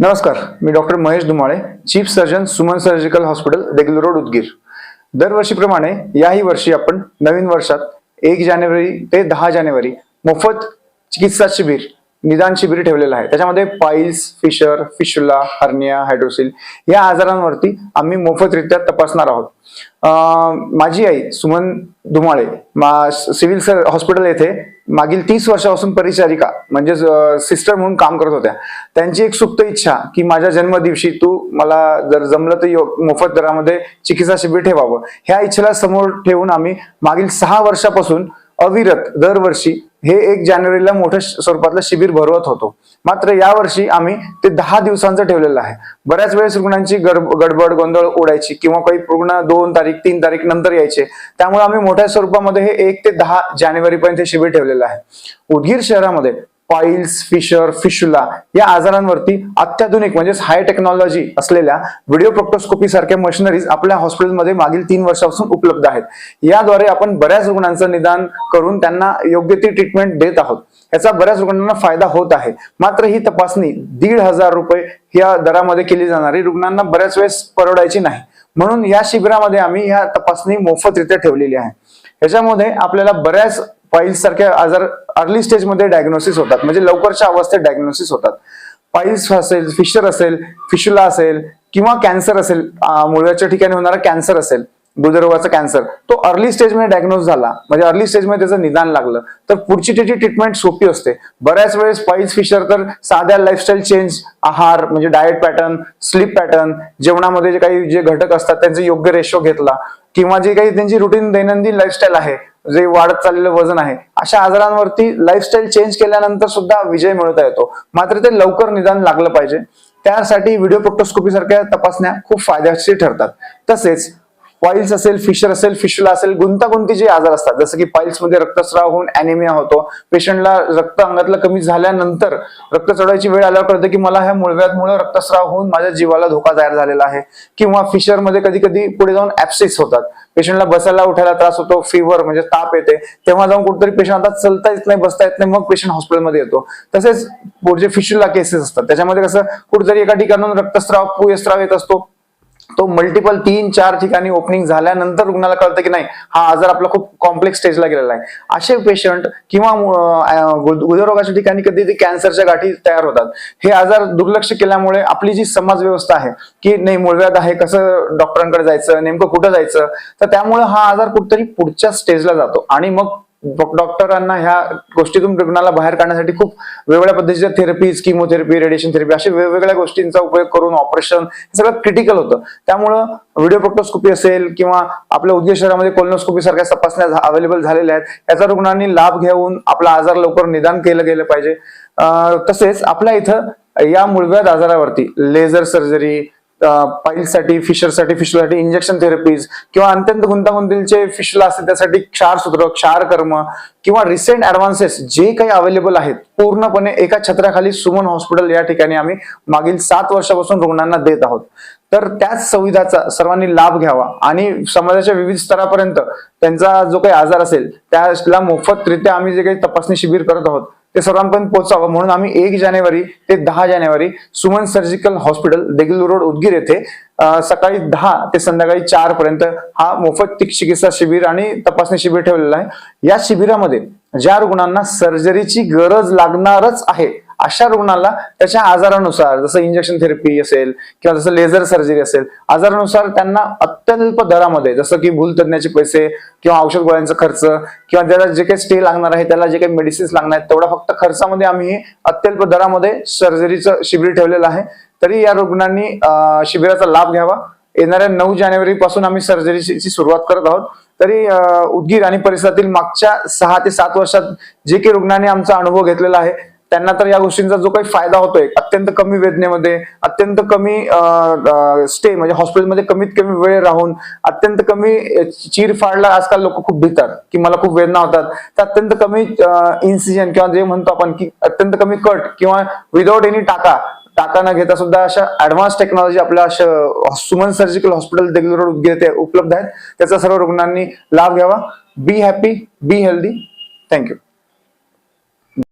नमस्कार मी doctor Mahesh Dhumale chief surgeon Suman surgical hospital Degloor road Udgir. दरवर्षीप्रमाणे याही वर्षी आपण नवीन वर्षात एक जानेवारी ते दहा जानेवारी मोफत चिकित्सा शिबिर निदान शिबिर ठेवलेलं आहे. त्याच्यामध्ये piles fissure fistula hernia hydrocele या आजारांवरती आम्ही मोफतरित्या तपासणार आहोत. माझी आई सुमन धुमाळे मा सिव्हिल सर हॉस्पिटल येथे मागील तीस वर्षापासून परिचारिका म्हणजे सिस्टर म्हणून काम करत होत्या. त्यांची एक सुप्त इच्छा की माझ्या जन्मदिवशी तू मला जर जमलं तर मोफत दरामध्ये चिकित्सा शिबिर ठेवावं. ह्या इच्छेला समोर ठेवून आम्ही मागील सहा वर्षापासून अविरत दरवर्षी हे एक जानेवारीला मोठ्या श- स्वरूपातलं शिबिर भरवत होतो. मात्र यावर्षी आम्ही ते दहा दिवसांचं ठेवलेलं आहे. बऱ्याच वेळेस रुग्णांची गडबड गोंधळ उडायची किंवा काही रुग्ण दोन तारीख तीन तारीख नंतर यायचे. त्यामुळे आम्ही मोठ्या स्वरूपामध्ये हे एक ते दहा जानेवारी पर्यंत शिबिर ठेवलेलं आहे. उदगीर शहरामध्ये पाईल्स फिशर फिशुला या आजारांवरती अत्याधुनिक म्हणजेच हाय टेक्नॉलॉजी असलेल्या व्हिडिओ प्रोक्टोस्कोपी सारख्या मशिनरीज आपल्या हॉस्पिटलमध्ये मागील तीन वर्षापासून उपलब्ध आहेत. याद्वारे आपण बऱ्याच रुग्णांचं निदान करून त्यांना योग्य ती ट्रीटमेंट देत आहोत. याचा बऱ्याच रुग्णांना फायदा होत आहे. मात्र ही तपासणी दीड हजार रुपये या दरामध्ये केली जाणारी रुग्णांना बऱ्याच वेळेस परवडायची नाही. म्हणून या शिबिरामध्ये आम्ही या तपासणी मोफतरित्या ठेवलेली आहे. याच्यामध्ये आपल्याला बऱ्याच पाईल्स सारख्या आजार अर्ली स्टेजमध्ये डायग्नोसिस होतात. म्हणजे लवकरच्या अवस्थेत डायग्नोसिस होतात. पाईल्स असेल फिशर असेल फिशुला असेल किंवा कॅन्सर असेल मुळव्याच्या ठिकाणी होणारा कॅन्सर असेल गुदरोगाचा कॅन्सर तो अर्ली स्टेजमध्ये डायग्नोज झाला म्हणजे अर्ली स्टेजमध्ये त्याचं निदान लागलं तर पुढची त्याची ट्रीटमेंट सोपी असते. बऱ्याच वेळेस पाईल्स फिशर तर साध्या लाईफस्टाईल चेंज आहार म्हणजे डाएट पॅटर्न स्लीप पॅटर्न जेवणामध्ये जे काही जे घटक असतात त्यांचे योग्य रेशो घेतला किंवा जे काही त्यांची रुटीन दैनंदिन लाईफस्टाईल आहे जे वाढत चाललेलं वजन आहे अशा आजारांवरती लाईफस्टाईल चेंज केल्यानंतर सुद्धा विजय मिळवता येतो. मात्र ते लवकर निदान लागलं पाहिजे. त्यासाठी व्हिडिओ प्रोक्टोस्कोपी सारख्या तपासण्या खूप फायद्याशी ठरतात. तसेच पाईल्स असेल फिशर असेल फिशला असेल गुंतागुंतीचे आजार असतात जसं की पाईल्समध्ये रक्तस्राव होऊन अॅनिमिया होतो. पेशंटला रक्त अंगातलं कमी झाल्यानंतर रक्त चढवायची वेळ आल्यावर कळतं की मला ह्या मुळव्यातमुळे रक्तस्राव होऊन माझ्या जीवाला धोका तयार झालेला आहे. किंवा फिशरमध्ये कधी कधी पुढे जाऊन ऍप्सिस होतात. पेशंटला बसायला उठायला त्रास होतो फिवर म्हणजे ताप येते. तेव्हा जाऊन कुठेतरी पेशंट आता चलता येत नाही बसता येत नाही मग पेशंट हॉस्पिटलमध्ये येतो. तसेच पुढचे फिशुला केसेस असतात. त्याच्यामध्ये कसं कुठेतरी एका ठिकाणून रक्तस्राव पुयस्त्राव येत असतो. तो मल्टिपल तीन चार ठिकाणी ओपनिंग झाल्यानंतर रुग्णाला कळतं की नाही हा आजार आपला खूप कॉम्प्लेक्स स्टेजला गेलेला आहे. असे पेशंट किंवा हृदयरोगाच्या ठिकाणी कधी ते कॅन्सरच्या गाठी तयार होतात. हे आजार दुर्लक्ष केल्यामुळे आपली जी समाज व्यवस्था आहे की नाही मुळव्याध आहे कसं डॉक्टरांकडे जायचं नेमकं कुठं जायचं तर त्यामुळे हा आजार कुठेतरी पुढच्या स्टेजला जातो. आणि मग डॉक्टरांना ह्या गोष्टीतून रुग्णाला बाहेर काढण्यासाठी खूप वेगवेगळ्या पद्धतीच्या थेरपीज किमोथेरपी रेडिएशन थेरपी अशा वेगवेगळ्या गोष्टींचा उपयोग करून ऑपरेशन हे सगळं क्रिटिकल होतं. त्यामुळं व्हिडिओ प्रोक्टोस्कोपी असेल किंवा आपल्या उद्योग शहरामध्ये कोलोनोस्कोपी सारख्या तपासण्या अवेलेबल झालेल्या आहेत याचा रुग्णांनी लाभ घेऊन आपला आजार लवकर निदान केलं गेलं पाहिजे. तसेच आपल्या इथं या मुळव्याध आजारावरती लेझर सर्जरी पाईलसाठी फिशरसाठी फिशरसाठी इंजेक्शन थेरपीज किंवा अत्यंत गुंतागुंतीचे फिशला असतील त्यासाठी क्षार सूत्र क्षार कर्म किंवा रिसेंट ऍडव्हान्सेस जे काही अवेलेबल आहेत पूर्णपणे एका छत्राखाली सुमन हॉस्पिटल या ठिकाणी आम्ही मागील सात वर्षापासून रुग्णांना देत आहोत. तर त्याच सुविधाचा सर्वांनी लाभ घ्यावा आणि समाजाच्या विविध स्तरापर्यंत त्यांचा जो काही आजार असेल त्याला मोफतरित्या आम्ही जे काही तपासणी शिबिर करत आहोत ते सर्वांपर्यंत पोहोचावं. म्हणून आम्ही एक जानेवारी ते दहा जानेवारी Suman surgical hospital Degloor road Udgir येथे सकाळी दहा ते संध्याकाळी चार पर्यंत हा मोफत चिकित्सा शिबिर आणि तपासणी शिबिर ठेवलेला आहे. या शिबिरामध्ये ज्या रुग्णांना सर्जरीची गरज लागणारच आहे अशा रुग्णाला त्याच्या आजारानुसार जसं इंजेक्शन थेरपी असेल किंवा जसं लेझर सर्जरी असेल आजारानुसार त्यांना अत्यल्प दरामध्ये जसं की भूल तज्ञाचे पैसे किंवा औषध गोळ्यांचा खर्च किंवा त्याला जे काही स्टे लागणार आहे त्याला जे काही मेडिसिन्स लागणार आहेत तेवढा फक्त खर्चामध्ये आम्ही हे अत्यल्प दरामध्ये सर्जरीचं शिबिर ठेवलेलं आहे. तरी या रुग्णांनी शिबिराचा लाभ घ्यावा. येणाऱ्या नऊ जानेवारी पासून आम्ही सर्जरीची सुरुवात करत आहोत. तरी उदगीर आणि परिसरातील मागच्या सहा ते सात वर्षात जे काही रुग्णांनी आमचा अनुभव घेतलेला आहे त्यांना तर या गोष्टींचा जो काही फायदा होतोय अत्यंत कमी वेदनेमध्ये अत्यंत कमी स्टे म्हणजे हॉस्पिटलमध्ये कमीत कमी वेळ राहून अत्यंत कमी चीर फाडला आजकाल लोक खूप भीतात की मला खूप वेदना होतात. तर अत्यंत कमी इन्सिजन किंवा जे म्हणतो आपण की अत्यंत कमी कट किंवा विदाउट एनी टाका टाका न घेता सुद्धा अशा ऍडव्हान्स टेक्नॉलॉजी आपल्या अशा Suman surgical hospital Degloor road उपलब्ध आहेत. त्याचा सर्व रुग्णांनी लाभ घ्यावा. Be happy be healthy thank you